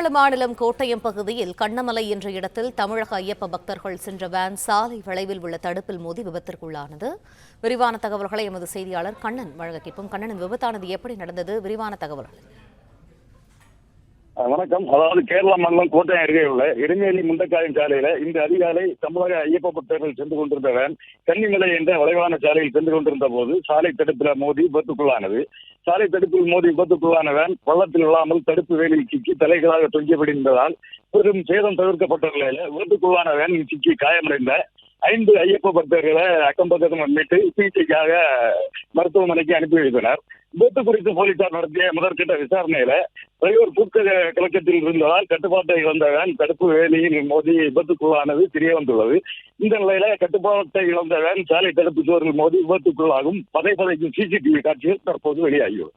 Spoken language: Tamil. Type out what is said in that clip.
கேரள மாநிலம் கோட்டயம் பகுதியில் கண்ணமலை என்ற இடத்தில் தமிழக ஐயப்ப பக்தர்கள் சென்ற வேன் சாலை வளைவில் உள்ள தடுப்பில் மோதி விபத்திற்குள்ளானது. விரிவான தகவல்களை எமது செய்தியாளர் கண்ணன் வழங்க கேட்போம் கண்ணன் விபத்தானது எப்படி நடந்தது? விரிவான தகவல்கள். வணக்கம். அதாவது கேரளா மாநிலம் கோட்டை அருகே உள்ள எருமேலி முண்டக்காயம் சாலையில இந்த அதிகாலை தமிழக ஐயப்ப பக்தர்கள் சென்று கொண்டிருந்த வேன் கன்னிமலை என்ற வளைவான சாலையில் சென்று கொண்டிருந்த போது சாலை தடுப்பில் மோதி விபத்துக்குள்ளானது. சாலை தடுப்பில் மோதி விபத்துக்குள்ளான வேன் பள்ளத்தில் இல்லாமல் தடுப்பு வேலியில் சிக்கி தலைகளாக தொங்கியபடி இருந்ததால் பெரும் சேதம் தவிர்க்கப்பட்ட நிலையில விபத்துக்குள்ளான வேன் சிக்கி காயமடைந்த ஐந்து ஐயப்ப பக்தர்களை அக்கம் பக்கத்தில் மீட்டு சிகிச்சைக்காக மருத்துவமனைக்கு அனுப்பி வைத்தனர். விபத்து குறித்து போலீசார் நடத்திய முதற்கட்ட விசாரணையில டிரைவர் தூக்க கலக்கத்தில் இருந்ததால் கட்டுப்பாட்டை இழந்தவன் தடுப்பு வேலையில் மோதி விபத்துக்குள்ளானது தெரிய வந்துள்ளது இந்த நிலையில கட்டுப்பாட்டை இழந்தவன் சாலை தடுப்பு சுவரில் மோதி விபத்துக்குள்ளாகும். பதை பதைக்கும் சிசிடிவி காட்சிகள் தற்போது வெளியாகியுள்ளது.